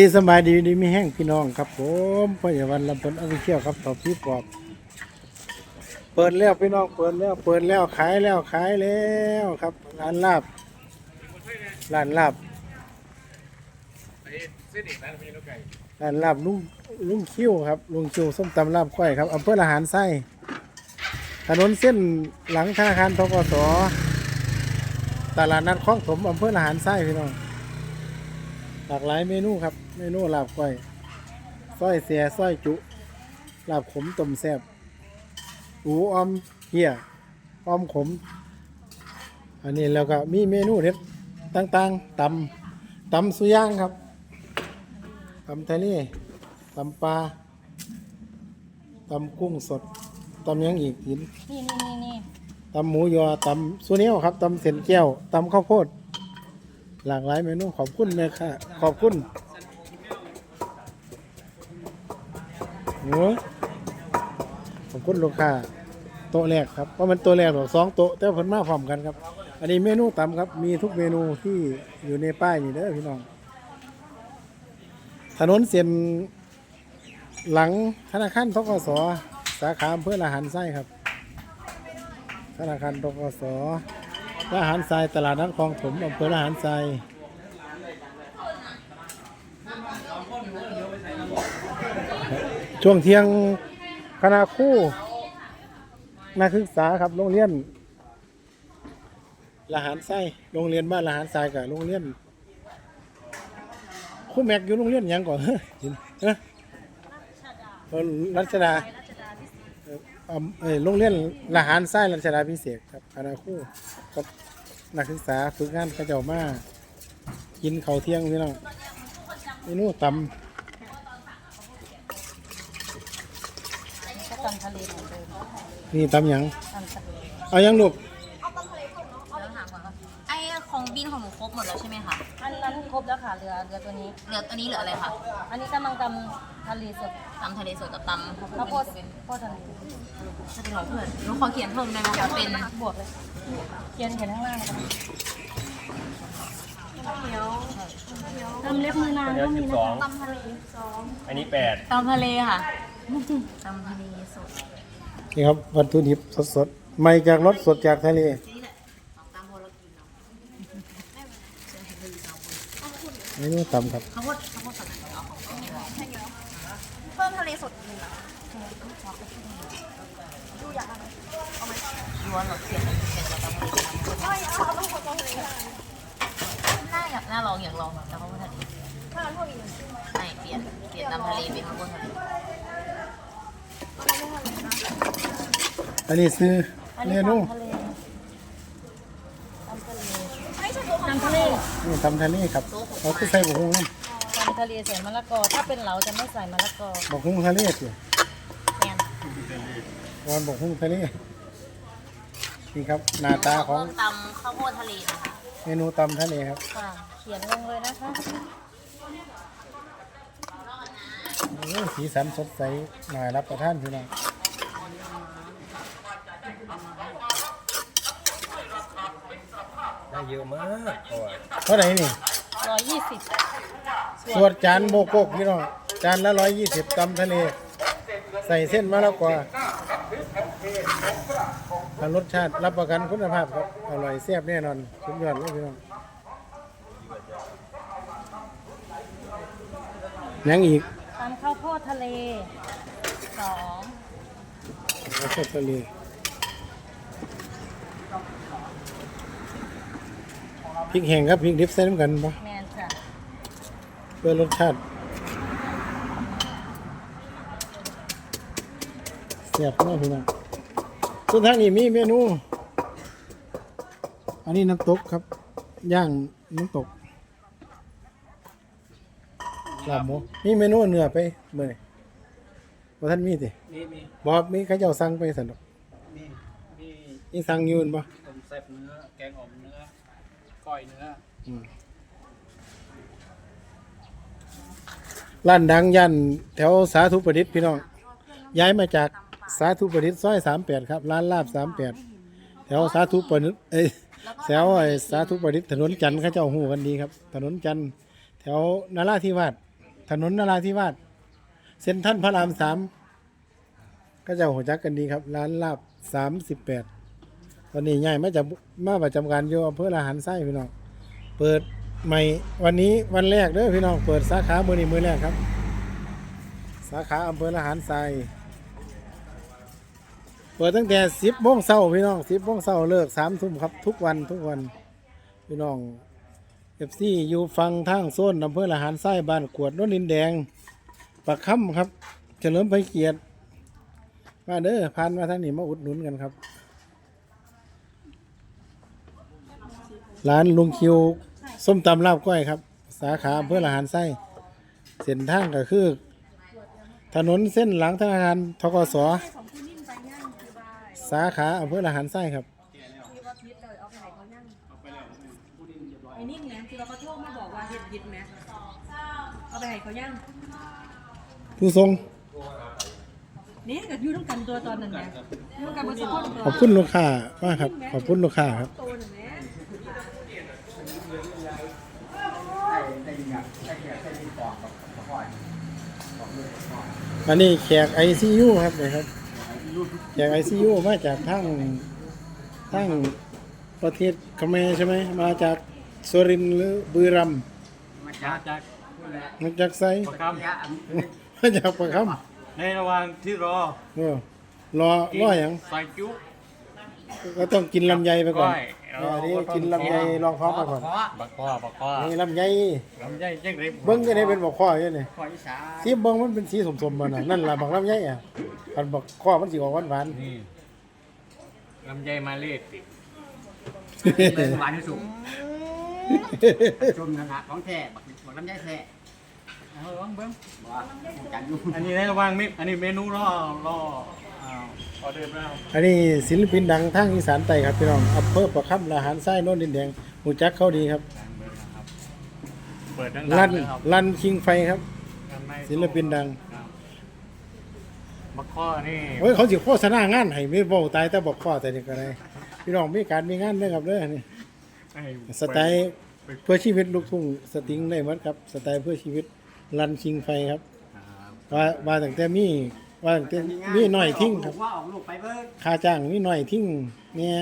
ดีสบายดีดีไมีแห้งพี่น้องครับผมพ่อใหญ่วันลำพิ่นอภิเชียวครับต่อพี่ปอบ เปิดแล้วพี่น้องเปิดแล้วเปิดแล้วขายแล้วขายแล้วครับร้านลาบร้านลาบร้านลาบลุงลุงคิ้วครับลุงคิ้วส้มตำลาบก้อยครับอำเภอละหารไส้ถนนเส้นหลังธนาคารทกสตลาดนัดคลองถมอำเภอละหารไส้พี่น้อง หลากหลายเมนูครับ เมนูลาบก้อยส้อยเสียส้อยจุลาบขมต้มแซ่บอูออมเหี่ยออมขม อันนี้แล้วก็มีเมนูเด็ดต่างๆตำตำสุย่างครับตำทะเลตำปลาตำกุ้งสดตำหยังอีกกินนี่นี่นี่นี่ตำหมูยอตำซูเนียวครับตำเส้นแก้วตำข้าวโพด หลากหลายเมนูขอบคุณเลยค่ะ ขอบคุณโอ้ยขอบคุณลูกค้าโต๊ะแรกครับเพราะมันตัวแรกหรอกสองโต๊ะแต่ผลมาพร้อมกันครับ อันนี้เมนูตำครับ มีทุกเมนูที่อยู่ในป้ายนี่เด้อพี่น้อง ถนนเส้นหลังธนาคารทกสสาขาอำเภอละหันไส้ครับ ธนาคารทกส ละหารทรายตลาดนัดคลองถมอำเภอละหารทรายช่วงเที่ยงคณะคู่นักศึกษาครับโรงเรียนละหารทรายโรงเรียนบ้านละหารทรายกับโรงเรียนคู่แม็กอยู่โรงเรียนยังก่อนเฮ้ยเฮ้ยเออรัชดา อ่ออำเอ่อโรงเรียนละหารไส้รัชดาพิเศษกครับคณะครู่กับนักศึกษาฝึกงานเขาเจ้ามากินข้าวเที่ยงพี่น้องเมนูตก็ตำทะเลเหมือนเดิมำนี่ตำหยังตำทะเลเอาหยังลูก แล้วถามก่อนว่าไอขอ งบินของหนูครบหมดแล้วใช่ไหมคะอันนั้นครบแล้วค่ะเหลือเหลือตัวนี้ เหลือตัวนี้เหลืออะไรคะอันนี้กำลังตำทะเลสดตำทะเลสดกับตำข้าวโพดโพดทะเลจะเป็นของเพื่อนหนูขอเขียนเพิ่มได้ไหมคะเป็นบวกเลยเขียนเขียนข้างล่างเลยทำเล็บมือนางเดี๋ยวก็สิมีบนะสองคะอันนี้แปดตำทะเลค่ะตำทะเลสดนี่ครับวัตถุดิบสดๆใหม่จากรถสดจากทะเล ตำโบราณกินเนาะ เมนูตำครับข้าวโพดข้าวโพดสดเอาของเขาเนี่ยเพิ่มทะเลสดอีกนะล้วนหรอเขียนเขียนกับตำทะเลตำโบราณไม่เอาเอาต้องขอต้องทะเลค่ะน่าอยากน่าลองอยากลองแต่ข้าวโพดทะเลถ้าเราพวกอีกไม่เปลี่ยนเปลี่ยนตำทะเลเป็นข้าวโพดทะเลอันนี้ซื้ออันเมนี้นูตำทะเล ตำทะเลไม่ใช่ตัวของตำทะเลนี่ตำทะเลครับเราก็ใส่บกฮุ้งน้ตำทะเลใส่มะละกอ ถ้าเป็นเหลาจะไม่ใส่มะละกอำบกฮุ้งทะเลสิแมนวันบกฮุ้งทะเลนี่ครับหน้าตาของตำข้าวโพดทะเลนะคะเมนูตำทะเลครับค่ะเขียนลงเลยนะคะโอ้ยสีสันสดใสน่ารับประทานพี่น้อง ได้เยอะมากโอ้ยเท่าไหร่นี่ ร้อยยี่สิบสวดจานโบกโกกพี่น้องจานละร้อยยี่สิบตำทะเล ใส่เส้นมะละกอถ้ารสชาติรับประกันคุณภาพครับ อร่อยแซ่บแน่นอน สุดยอดเลยพี่น้องยังอีกตำข้าวโพดทะเลสอง ข้าวโพดทะเล พริกแห้งครับพริกดิบใส่น้ำกันปะแมนค่ะเพื่อรสชาติแซ่บมากพี่น้องส่วนทางนี้มีเมนู อันนี้น้ำตกครับ ย่างน้ำตกลาบหมูมีเมนูเนื้อไปเมื่อไหร่บ่ท่านมีสิมีมีบอกมีเขาเจ้าสั่งไปสันดอกมีมีนี่สั่งอยืนปะต้มแซ่บเนื้อ แกงอ่อมเนื้อ อยเนื้อร้านดังย่านแถวสาธุประดิษฐ์พี่น้อง ย้ายมาจากสาธุประดิษฐ์ซอยสามแปดครับ ร้านลาบสามแปดแถวสาธุประดิษฐ์เอ้ยแถวไอ้สาธุประดิษฐ์ถนนจันทร์เขาเจ้าหูกันดีครับ ถนนจันทร์แถวนาราธิวาสถนนนาราธิวาสเซ็นทรัลพระรามสามก็จะหัวจักกันดีครับ ร้านลาบสามสิบแปด ตอนนี้ใหญ่มาจากมาประจำการอยู่อำเภอละหันไส้พี่น้อง เปิดใหม่วันนี้วันแรกเด้อพี่น้อง เปิดสาขามือนี้มือแรกครับ สาขาอำเภอละหันไส้เปิดตั้งแต่สิบโมงเช้าพี่น้องสิบโมงเช้าเลิกสามทุ่มครับทุกวันทุกวันพี่น้องเอฟซีอยู่ฟังทางโซนอำเภอละหารไส้บ้านกวดนนินแดงปากค่ำครับ เฉลิมพระเกียรติมาเด้อผ่านมาทางนี้มาอุดหนุนกันครับ ร้านลุงคิว ส้มตำลาบก้อยครับ สาขาอำเภอละหารไส้ เส้นทางก็คือ ถนนเส้นหลังธนาคารทกสสาขาอำเภอละหารไส้ครับไอ้นิ่มเนี่ยที่เราเขาโทรมาบอกว่าเฮ็ดยิดไหมเอาไปให้เขาย่างผู้ทรงนี่ก็อยู่ต้องกันตัวตอนนั้นไงอยู่ต้องกันบนสะโพกขอบคุณลูกค้ามากครับ ขอบคุณลูกค้าครับ ตัวนั่นแหละอันนี้แขกไอซียูครับเนี่ยครับ แขกไอซียูมาจากทั้งทั้งประเทศเขมรใช่ไหมมาจากสุรินทร์หรือบุรีรัมย์มาจากจากมาจากไซประคมาจากประคำในระหว่างที่รอำเออรอรออย่างใส่จุก็ต้องกินลำไยไปก่อน ก้อยอันนี้กินลำไยลองท้องมาก่อนบักข้อบักข้อนี่ลำไยลำไยจังไรเบิ้งจะได้เป็นบอกข้ออยู่นี่ข้ออีสานสีเบิ้งมันเป็นสีสมๆมันน่ะนั่นล่ะบอกลำไยอะอันบอกข้อมันสีออกหวานนี่ลำไยมาเลดติๆหวานที่สุดชมนะครับของแท้บักบักลำไยแท้เอาลองเบิ้งบ่จันอยู่อันนี้ในระหว่างมิอันนี้เมนูรอรอ อ่าออเดอร์แล้วอันนี้ศิลปินดังทางอีสานใต้ครับพี่น้องอำเภอประคำละหารไส้โน่นดินแดงหมูจักเขาดีครับเปิดดังรันๆเลยครับรันคิงไฟครับด้านในศิลปินดัง ครับบักข้อนี่เฮ้ยเขาสิโฆษณางานให้ไม่เว้าตายแต่บอกข้อแต่นี่ก็ได้พี่น้องมีการมีงานเด้อครับเด้อนี่ไอ้สไตล์เพื่อชีวิตลูกทุ่งสตริงได้หมดครับ สไตล์เพื่อชีวิตรันคิงไฟครับครับ ว่าว่าตั้งแต่มี ว่าตั้งแต่มีหน่อยทิ้งครับ ว่าออกลูกไปเบิ่งค่าจ้างมีหน่อยทิ้งเนี่ย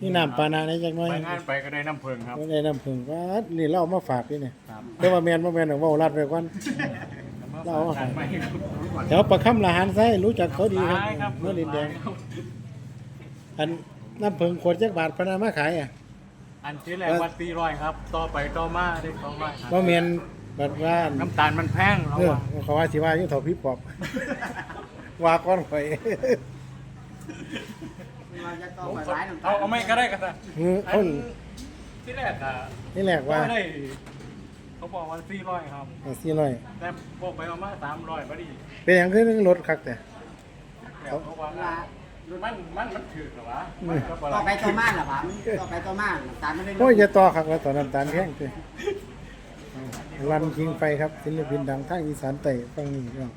นี่น้ำปานาในจักหน่อยไปงานไปก็ได้น้ำเพิงครับบ่ได้น้ำผึ้งว่านี่เราเอามาฝากนี่เนี่ยครับแต่ว่าแมนบ่แมนเอาเว้ารัดไปก่อน เราเอาอาหารไม่แถวประคำละหารไส้รู้จักเขาดีครับขายครับเมื่อดินแดงอันน้ำผึ้งขวดจักบาทพนามาขายอะ อันที่แรกวัดตีร้อยครับ ต่อไปต่อมาได้สองร้อยครับบ่แมน บัดว่าน้ำตาลมันแพงเราเอออะเขาว่าสิว่าอยู่เท่าพี่ปอบว่าก้อนข่อยว่าจะต้องผมไปก็หลายน้ำตาเอาเอาไม่ก็ได้กันนะเอออัคนนที่แรกอะนี่แหละว่าก็ได้เขาบอกวันสี่ร้อยครับสี่ร้อย แต่พวกไปเอามาสามร้อยพอดีเป็นอย่างคือรถคักแต่แล้วเขาว่ามันมันมันถือเหรอวะมันก็บ่ต่อไปละต่อมาล่ะผมต่อไปต่อมาน้ำตาลไม่ได้ลโอ้ยงจะต่อคักแล้วต่อน้ำตาลแพงเด้ รันคิงไฟครับศิลปินดังทางอีสานใต้ฟังนี่พี่น้อง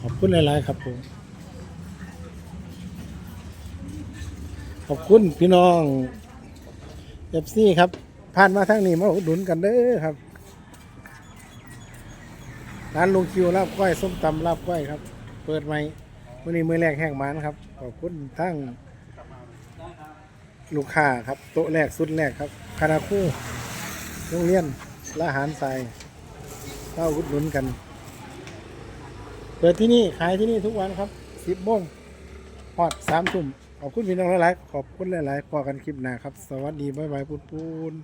ขอบคุณหลาย ๆ ครับผมขอบคุณพี่น้องเอฟซีครับ ผ่านมาทางนี้มาอุดหนุนกันเด้อครับร้านลุงคิวลาบก้อยส้มตำลาบก้อยครับ เปิดใหม่วันนี้มือแรกแห้งมันครับ ขอบคุณทั้งลูกค้าครับ โต๊ะแรกสุดแรกครับคณะครู่ โรงเรียนละหารทรายเข้าอุดหนุนกัน เปิดที่นี่ขายที่นี่ทุกวันครับสิบโมงพอดสามทุ่มขอบคุณพี่น้องหลายๆขอบคุณหลายๆพอกันคลิปหน้าครับ สวัสดี บ๊ายบายปุ้น